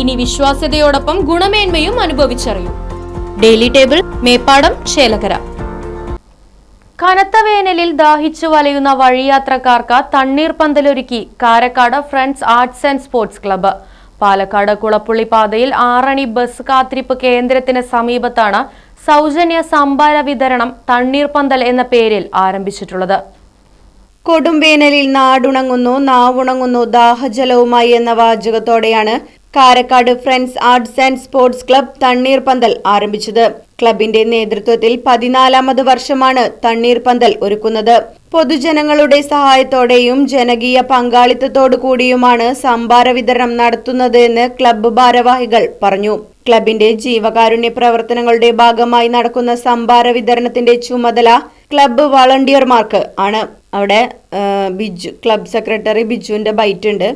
ഇനി വിശ്വാസ്യതയോടൊപ്പം ഗുണമേന്മയും അനുഭവിച്ചറിയൂ. ഡെയിലി ടേബിൾ മേപ്പാടം ചേലകര കനത്ത വേനലിൽ ദാഹിച്ചു വലയുന്ന വഴിയാത്രക്കാർക്ക് തണ്ണീർ പന്തലൊരുക്കി Karakkad friends arts and sports club. Palakkad Kulappully പാതയിൽ ആറണി ബസ് കാത്തിരിപ്പ് കേന്ദ്രത്തിന് സമീപത്താണ് സൗജന്യ സംഭാര വിതരണം തണ്ണീർ പന്തൽ എന്ന പേരിൽ ആരംഭിച്ചിട്ടുള്ളത്. കൊടുംവേനലിൽ നാടുണങ്ങുന്നു നാവുണങ്ങുന്നു ദാഹജലവുമായി എന്ന വാചകത്തോടെയാണ് Karakkad friends arts and sports club തണ്ണീർ പന്തൽ ആരംഭിച്ചത്. ക്ലബിന്റെ നേതൃത്വത്തിൽ പതിനാലാമത് വർഷമാണ് തണ്ണീർ പന്തൽ ഒരുക്കുന്നത്. പൊതുജനങ്ങളുടെ സഹായത്തോടെയും ജനകീയ പങ്കാളിത്തത്തോടു കൂടിയുമാണ് സംഭാര വിതരണം നടത്തുന്നതെന്ന് ക്ലബ് ക്ലബ്ബ് ഭാരവാഹികൾ പറഞ്ഞു. ക്ലബിന്റെ ജീവകാരുണ്യ പ്രവർത്തനങ്ങളുടെ ഭാഗമായി നടക്കുന്ന സംഭാര വിതരണത്തിന്റെ ചുമതല ക്ലബ്ബ് വളണ്ടിയർമാർക്ക് ആണ്. അവിടെ ബിജു ക്ലബ് സെക്രട്ടറി ബിജുവിന്റെ ബൈറ്റ് ഉണ്ട്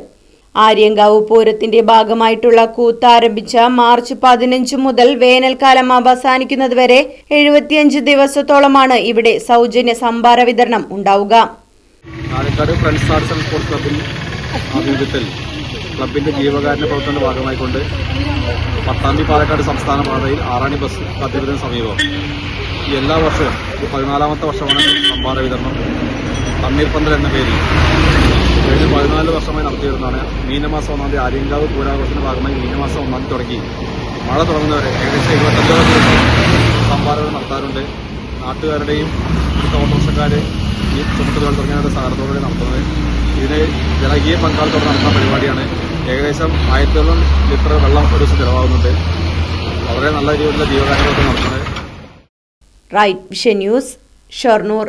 ആര്യങ്കാവ് പൂരത്തിന്റെ ഭാഗമായിട്ടുള്ള കൂത്ത് ആരംഭിച്ച മാർച്ച് പതിനഞ്ച് മുതൽ വേനൽക്കാലം അവസാനിക്കുന്നതുവരെ എഴുപത്തിയഞ്ച് ദിവസത്തോളമാണ് ഇവിടെ സൗജന്യ സംഭാര വിതരണം ഉണ്ടാവുക. പാലക്കാട് ക്ലബിന്റെ ജീവകാരുണ്യ പ്രവർത്തനത്തിന്റെ ഭാഗമായിക്കൊണ്ട് പട്ടാമ്പി പാലക്കാട് സംസ്ഥാന പാതയിൽ ആറാണി ബസ് കാത്തിരുന്നതിന് സമീപം. എല്ലാ വർഷവും പതിനാലാമത്തെ വർഷമാണ് സംഭാര വിതരണം. തണ്ണീർപ്പന്തൽ എന്ന പേരിൽ കഴിഞ്ഞ പതിനാല് വർഷമായി നടത്തിയിരുന്നതാണ് മീനമാസം ഒന്നാം തീയതി ആര്യങ്കാവ് പൂരാഘോഷത്തിന്റെ ഭാഗമായി മീനമാസം ഒന്നാം തീയതി തുടങ്ങി. മഴ തുടങ്ങുന്നവരെ ഏകദേശം എഴുപത്തഞ്ചോളം ദിവസം സംഭാരങ്ങൾ നടത്താറുണ്ട്. നാട്ടുകാരുടെയും ഓട്ടോറിക്ഷക്കാർ ഈ ചുമട്ടുകൾ തുടങ്ങിയവരുടെ സഹകരണത്തോടെ നടത്തുന്നത്. ഇതിന് ജനകീയ പങ്കാളിത്തോടെ നടത്തുന്ന പരിപാടിയാണ്. ഏകദേശം ആയിരത്തോളം ലിറ്റർ വെള്ളം ഒരു ദിവസം ചിലവാകുന്നുണ്ട്. വളരെ നല്ല രീതിയിലുള്ള ജീവകാര്യങ്ങളൊക്കെ നടത്തുന്നത്. Right vision news Shoranur.